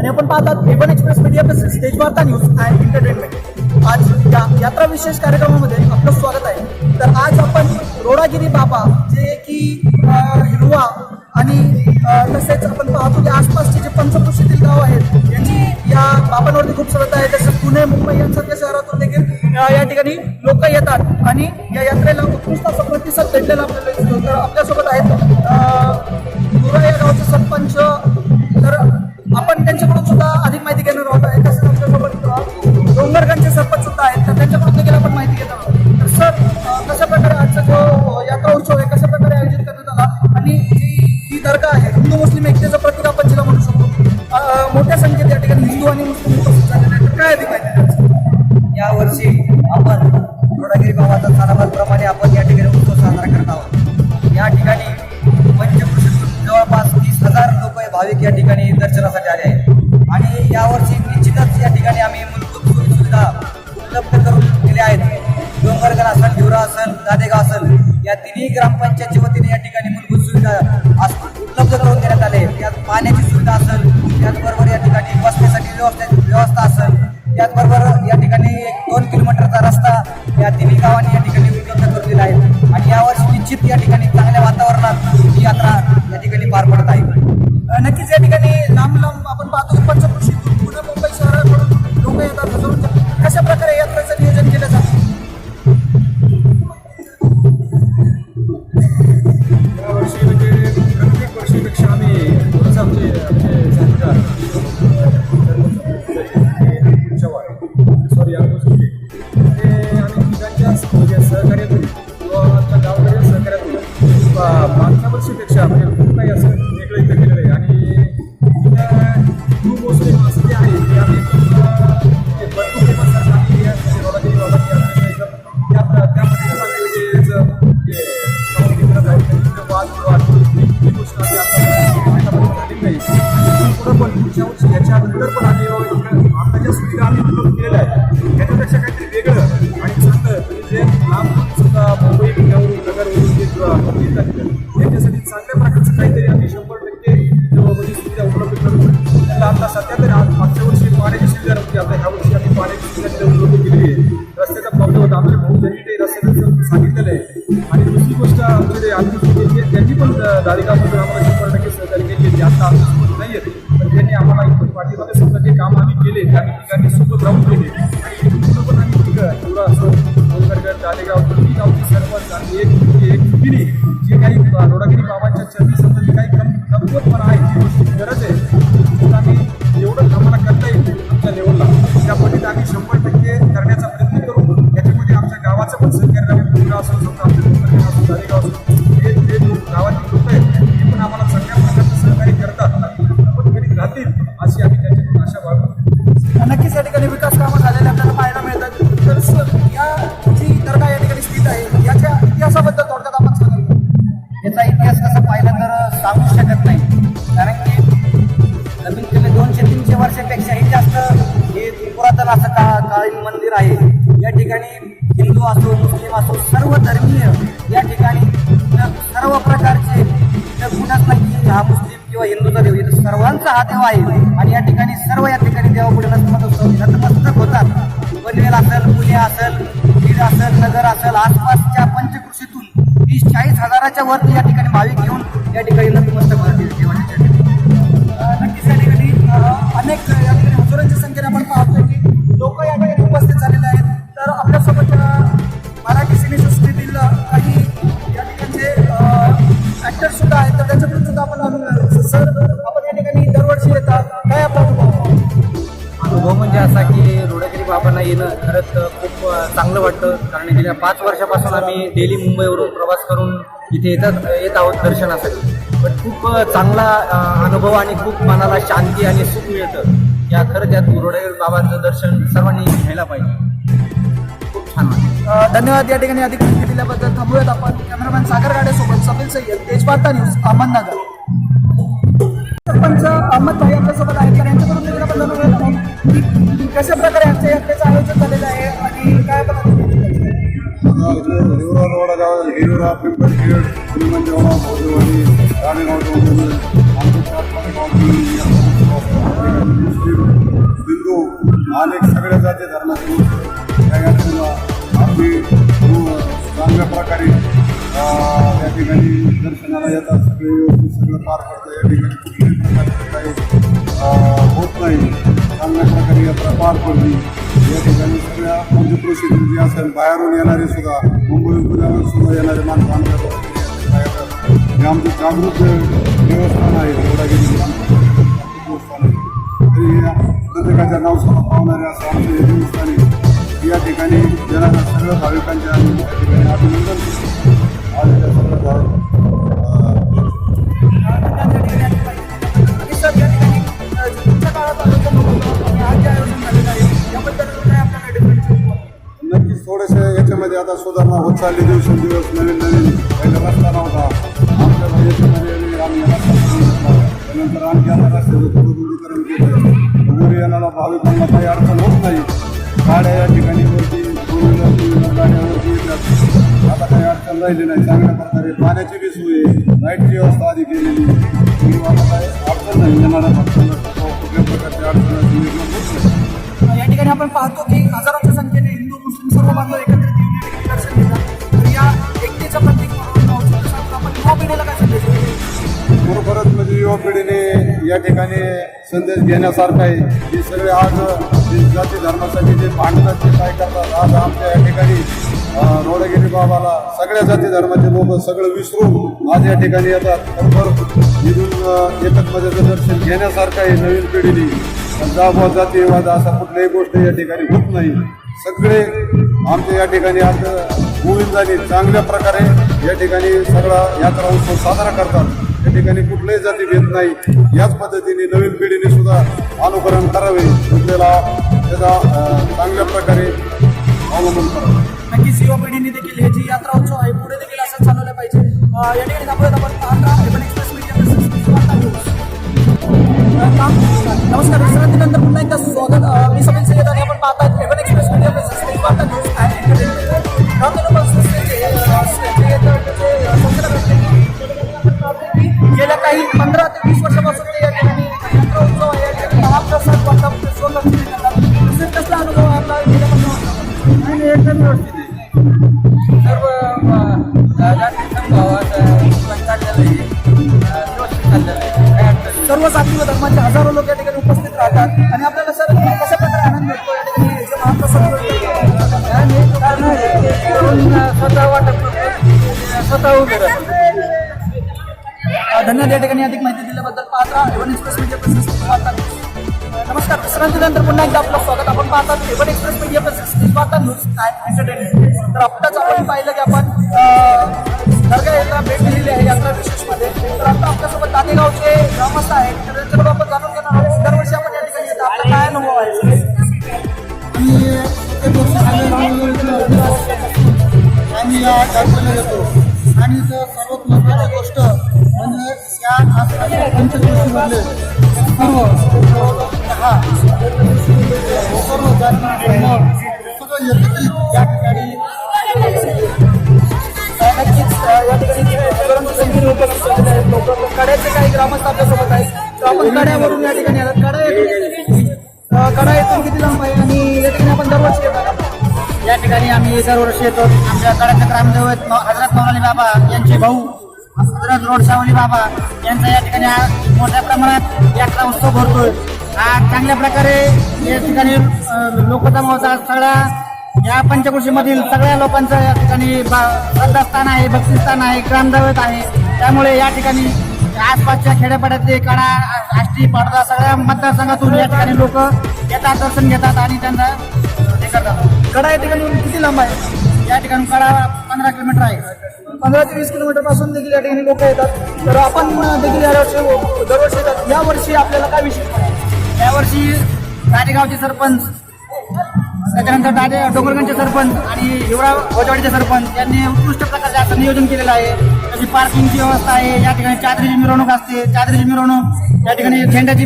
आणि आपण पाहतात एवन एक्सप्रेस मीडिया तसेच स्टेज वार्ता न्यूज अँड एंटरटेनमेंट आज या यात्रा विशेष कार्यक्रमामध्ये आपलं स्वागत आहे. तर आज आपण रोडागिरी बाबा जे की अं, हिरवा आणि तसेच आपण पाहतो की आसपासचे जे पंचकृषीतील गाव आहेत यांची या बाबांवरती खूप श्रद्धा आहे. तसेच पुणे मुंबई यांसारख्या शहरातून देखील या ठिकाणी लोक येतात. आणि या यात्रेला उत्कृष्ट असा प्रतिसाद भेटलेला आपल्याला तर आपल्यासोबत आहेत दर्शनासाठी आले आहेत. आणि यावर्षी निश्चितच या ठिकाणी आम्ही मूलभूत सुविधा उपलब्ध करून दिल्या आहेत. डोंगरगड असेल हिवरा असेल दादेगाव असेल या तिन्ही ग्रामपंचायतच्या वतीने या ठिकाणी मूलभूत सुविधा उपलब्ध करून देण्यात आले त्यात पाण्याची सुविधा असेल त्याचबरोबर या ठिकाणी बसण्यासाठी व्यवस्था व्यवस्था असेल त्याचबरोबर या ठिकाणी एक दोन किलोमीटरचा रस्ता या तिन्ही गावांनी या ठिकाणी उपलब्ध करून दिला आहे. आणि यावर्षी निश्चित या ठिकाणी चांगल्या वातावरणात ही यात्रा या ठिकाणी पार पडत आहे. सांगितलेलं आहे. आणि दुसरी गोष्ट आमच्याकडे आर्थिक सहकार्य समजा आमच्या हे जे लोक गावातील लोक आहेत ते पण आम्हाला चांगल्या प्रकारचं सहकार्य करतात पण राहतील अशी आम्ही त्याच्यातून आशा बाळगतो नक्कीच या ठिकाणी विकास कामं झालेले आपल्याला पाहायला मिळतात. तर सर या जी दर्गा या ठिकाणी स्थित आहे याच्या इतिहासाबद्दल थोडक्यात आपण सांगाल याचा इतिहास कसा पाहिला तर सांगू शकत नाही. कारण की कमीत कमी दोनशे तीनशे वर्षापेक्षाही जास्त हे पुरातन असं का काळी मंदिर आहे. या ठिकाणी हिंदू असो मुस्लिम असो सर्व धर्मीय या ठिकाणी सर्व प्रकारचे कुणाच नाही हा मुस्लिम किंवा हिंदूचा देव इथं सर्वांचा हा देव आहे. आणि या ठिकाणी सर्व या ठिकाणी देवापुढे नतमस्तक होतात. पनवेल असेल पुणे असेल बीड असेल नगर असेल आसपासच्या पंचकृषीतून वीस चाळीस हजाराच्या वरती या ठिकाणी भाविक घेऊन या ठिकाणी नतमस्तक होतात. देवाच्या बाबांना येणं खरंच खूप चांगलं वाटतं. कारण गेल्या पाच वर्षापासून आम्ही डेली मुंबईवरून प्रवास करून इथे येतात येत आहोत दर्शनासाठी. पण खूप चांगला अनुभव आणि खूप मनाला शांती आणि सुख मिळतं. या खरंच या रोडगिरी बाबांचं दर्शन सर्वांनी घ्यायला पाहिजे. खूप छान धन्यवाद. या ठिकाणी अधिक माहिती दिल्याबद्दल थांबूयात आपण. कॅमेरामॅन सागर गाड्यासोबत सफील सय्यद. तेजवार्ता न्यूज अहमदनगर. सरपंच अहमद भाई आपल्यासोबत आहेत. तर यांच्याकडून देखील आपण कशा प्रकारे आजच्या यात्रेचं आयोजन झालेलं आहे आणि काय हिवरा रोड गाव हिवरा पिंपळखेड हनुमान जेवणा भोजवाडी राणेगाव हिंदू अनेक सगळ्या जाती धर्माचे या यात्रेला आपली चांगल्या प्रकारे या ठिकाणी दर्शनाला येतात सगळे व्यवस्थित सगळं पार पडतं या ठिकाणी कुठल्याही प्रकारचं काही होत नाही यात्रा पार पडली. या ठिकाणी सगळ्या म्हणजे प्रोसिजर जे असेल बाहेरून येणारे सुद्धा मुंबई पुण्यावर सुद्धा येणारे माणसं आमच्या हे आमचं जागृत देवस्थान आहे रोडागिरी देवस्थान आहे. तरी या प्रत्येकाच्या नावसाला समोर पावणारे असं आमचं हे देवस्थान आहे. या ठिकाणी येणाऱ्या सगळ्या भाविकांच्या ठिकाणी अभिनंदन करतो. आलेल्या सगळ्या भाविक थोडेसे आता सुधारणा होत चालली दिवसेंदिवस नवीन नवीन. पहिला रस्ता नव्हता. आमच्या याच्यामध्ये आम्ही रस्ता त्यानंतर आणखी आता रस्त्याचं थोडं केलं वर येणारा भाविकांना काही अडचण होत नाही. गाड्या या ठिकाणी वरती टू व्हीलर टू व्हीलर गाड्यावरती येतात. आता काही अडचण राहिली नाही. चांगल्या प्रकारे पाण्याची बी सोय लाईटची व्यवस्था आधी केलेली आता काही अडचण नाही. येणाऱ्या भक्तांना कुठल्या प्रकारची अडचण या ठिकाणी आपण पाहतो की हजारो पद्धतीने या ठिकाणी संदेश घेण्यासारखा आहे. की सगळे आज जाती धर्मासाठी जे भांडतात ते काय करतात आज आमच्या या ठिकाणी रोडगिरी बाबाला सगळ्या जाती धर्माचे लोक सगळं विसरून आज या ठिकाणी येतात. बरोबर इथून अं, दर्शन घेण्यासारखं आहे नवीन पिढीने. जाबा जातीवाद असा कुठल्याही गोष्ट या ठिकाणी होत नाही. सगळे आमच्या या ठिकाणी आज गोविंदाने चांगल्या प्रकारे या ठिकाणी सगळा यात्रा उत्सव साजरा करतात. या ठिकाणी कुठलाही जाती भेद नाही. याच पद्धतीने नवीन पिढीने सुद्धा अनुकरण करावे. आपल्याला त्याचा चांगल्या प्रकारे अवलंबन करावे. नक्कीच युवा पिढीने देखील याची यात्रा उत्सव आहे पुढे देखील असं चालवलं पाहिजे. या ठिकाणी आपण पाहता एक्सप्रेस नमस्कार विश्रांतीनंतर पुन्हा एकदा स्वागत. मी समीर सय्यद आपण पाहतात एवन एक्सप्रेस मीडिया या ठिकाणी स्वतः तसेच कसला अनुभव आपला गेल्या एकदम व्यवस्थित सर्व अ, सर्व जाती धर्माचे हजारो लोक या ठिकाणी उपस्थित राहतात आणि आपल्याला सर कशा प्रकारे आनंद भेटतो या ठिकाणी जे महाप्रसाद स्वतः वाटत स्वतः उभे धन्यवाद. या ठिकाणी अधिक माहिती दिल्याबद्दल पात्र एवन एक्सप्रेस मीडिया नमस्कार विश्रांतीनंतर पुन्हा एकदा आपलं स्वागत. आपण पाहतात A one express media presses Varta news and entertainment तर आत्ताच आपण पाहिलं की आपण दर्गा यात्रा भेट दिलेली आहे यात्रा विशेषमध्ये. तर आता आपल्यासोबत दादेगावचे ग्रामस्थ आहेत. तर त्यांच्याकडून आपण जाणून घेणार आहोत. दरवर्षी आपण या ठिकाणी येतो. आपला काय अनुभव आहे? आणि या जातो आणि इथं सर्वात महत्त्वाची गोष्ट म्हणजे या आसपासच्या पंचक्रोशीमधले सर्व दहा सर्व जाती सगळं एकत्रित या ठिकाणी नक्कीच या ठिकाणी लोक कड्याचे काही ग्रामस्थ आपल्यासोबत आहेत. तर आपण कड्यावरून या ठिकाणी आलात. कडा येथून कडा येथून किती लांब आहे आणि या ठिकाणी आपण दरवर्षी येतात या ठिकाणी आम्ही दरवर्षी येतो. आमच्या कडाचे ग्रामदैवत हजरत मौलानी बाबा यांचे भाऊ हजरत रोड सावली बाबा यांचा या ठिकाणी मोठ्या प्रमाणात यात्रा उत्सव भरतोय. हा चांगल्या प्रकारे या ठिकाणी लोक जमवतात सगळ्या या पंचकृषीमधील सगळ्या लोकांचं या ठिकाणी बा- श्रद्धास्थान आहे भक्तिस्थान आहे ग्रामदैवत आहे. त्यामुळे या ठिकाणी आसपासच्या खेड्यापाड्यातले कडा आष्टी पाडदा सगळ्या मतदारसंघातून या ठिकाणी लोक येतात दर्शन घेतात आणि त्यांना हे करतात. कडा या ठिकाणी किती लांब आहे? या ठिकाणी कडा पंधरा किलोमीटर आहे. पंधरा ते वीस किलोमीटरपासून देखील या ठिकाणी लोक येतात. तर आपण देखील या वर्षी दरवर्षी येतात. या वर्षी आपल्याला काय विशेष यावर्षी राटेगावचे सरपंच त्याच्यानंतर दादे डोंगरगंजचे सरपंच आणि हिवरा भोजवाडीचे सरपंच यांनी उत्कृष्ट प्रकारचे असं नियोजन केलेलं आहे. तशी पार्किंगची व्यवस्था आहे. या ठिकाणी चादरीची मिरवणूक असते. चादरीची मिरवणूक या ठिकाणी झेंड्याची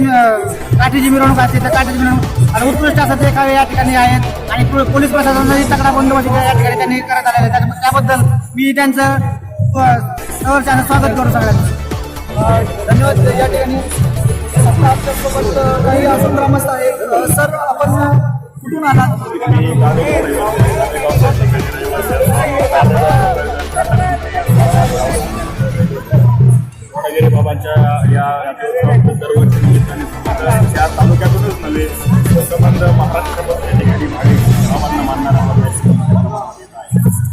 काठीची मिरवणूक असते त्या काठीची मिरवणूक. आणि उत्कृष्ट असं ते कावे या ठिकाणी आहेत. आणि पोलीस प्रशासनाचाही तक्रार बंदोबस्त या ठिकाणी त्यांनी करत आलेला आहे. त्याच्या- त्याबद्दल मी त्यांचं अं, सहर्षानं स्वागत करू सगळ्यांचं. धन्यवाद. या ठिकाणी आपल्यासोबत काही अजून ग्रामस्थ आहे सर आपण अ, कुठून आलात? कोटगिरी बाबांच्या या दरवर्षी निमित्ताने संबंध या तालुक्यातूनच नव्हे संबंध महाराष्ट्रापासून या ठिकाणी भाविक बाबांना मानणारा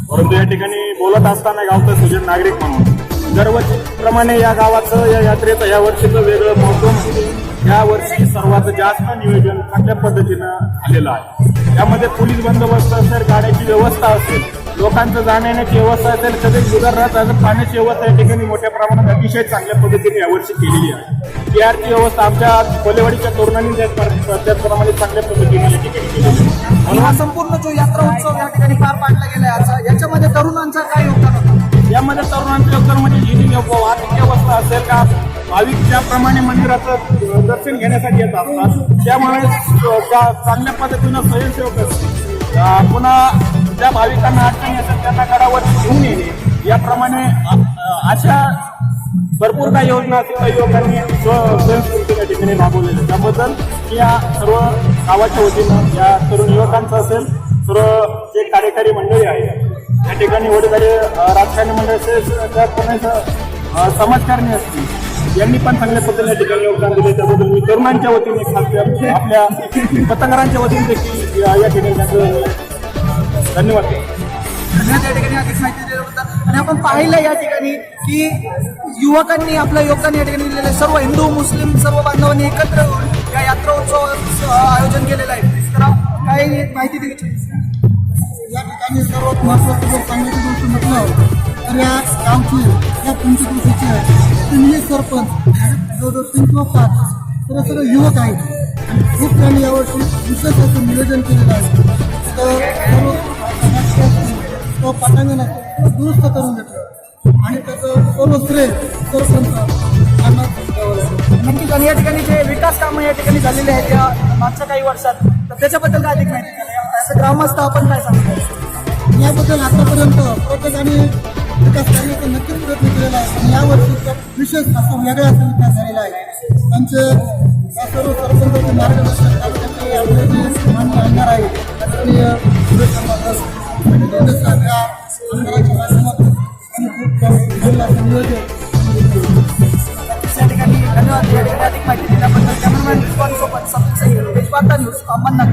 परंतु या ठिकाणी बोलत असताना गावचं सुजन नागरिक म्हणून दरवर्षीप्रमाणे या गावाचं या यात्रेचं या वर्षीचं वेगळं महत्त्व म्हणजे या वर्षी सर्वात जास्त नियोजन चांगल्या पद्धतीनं झालेलं आहे. त्यामध्ये पोलीस बंदोबस्त असेल गाड्याची व्यवस्था असेल लोकांचं जाण्याची व्यवस्था असेल कधी उदाहरणार्थ असेल पाण्याची व्यवस्था या ठिकाणी मोठ्या प्रमाणात अतिशय चांगल्या पद्धतीने यावर्षी केलेली आहे. पीआरची व्यवस्था आमच्या कोलेवाडीच्या तरुणांनी त्याच- त्याचप्रमाणे चांगल्या पद्धतीने या ठिकाणी केलेली आहे. आणि हा संपूर्ण जो यात्रा उत्सव या ठिकाणी पार पाडला गेला आहे आजचा याच्यामध्ये तरुणांचा काय योगदान होतं? यामध्ये तरुणांचं योगदान म्हणजे वाहतूक व्यवस्था असेल का भाविक ज्याप्रमाणे मंदिराचं दर्शन घेण्यासाठी येतात. त्यामुळे त्या चांगल्या पद्धतीनं स्वयंसेवक असतील. पुन्हा ज्या भाविकांना अडचणी असेल त्यांना गडावर घेऊन येणे. याप्रमाणे अशा भरपूर काही योजना असतील स्वयंस्फूर्तीच्या त्या ठिकाणी राबवलेल्या त्याबद्दल या सर्व गावाच्या वतीनं या तरुण युवकांचं असेल सर्व जे कार्यकारी मंडळी आहे या ठिकाणी वडीलधारी राजकारणी मंडळ असेल त्याचप्रमाणे समाजकारणी असतील यांनी पण चांगल्या पद्धतीने या ठिकाणी योगदान दिले. त्याबद्दल मी तरुणांच्या वतीने आपल्या पतंगरांच्या वतीने देखील या ठिकाणी त्यांचं धन्यवाद. धन्यवाद. या ठिकाणी अधिक माहिती दिल्याबद्दल आणि आपण पाहिलं या ठिकाणी की युवकांनी आपलं योगदान या ठिकाणी दिलेलं आहे. सर्व हिंदू मुस्लिम सर्व बांधवांनी एकत्र येऊन या यात्रा उत्सवाचं आयोजन केलेलं आहे. तर काही माहिती द्यायची या ठिकाणी सर्वात महत्वाचं सांगायची गोष्ट म्हटलं या गावची या पंचकृषीचे तिन्ही सरपंच जवळजवळ तीन किंवा पाच तर हे युवक आहेत. आणि खूप त्यांनी यावर्षी विशेष असं नियोजन केलेलं आहे. तर सर्व तो पटांगण दुरुस्त करून घेतलं आणि त्याचं सर्व श्रेय सरपंच नक्कीच आणि या ठिकाणी जे विकास कामं या ठिकाणी झालेले आहेत या मागच्या काही वर्षात तर त्याच्याबद्दल काय अधिक माहिती असं ग्रामस्थ आपण काय सांगतो? याबद्दल आतापर्यंत प्रत्येकाने विकास करण्याचा नक्कीच प्रयत्न केलेला आहे. आणि यावर्षी विशेष असा वेगळा असा विकास झालेला आहे. त्यांचे सर्व सरपंचाचे मार्गदर्शन तालुक्याचे आपले मान्य आमदार आहे आदरणीय सुरेश या आमदाराच्या माध्यमातून खूप चांगलं असं ठिकाणी धन्यवाद. या ठिकाणी अधिक माहिती दिल्याबद्दल कॅमेरामॅन रिस्पॉन्स सोबत सप्त न्यूज अहमदनगर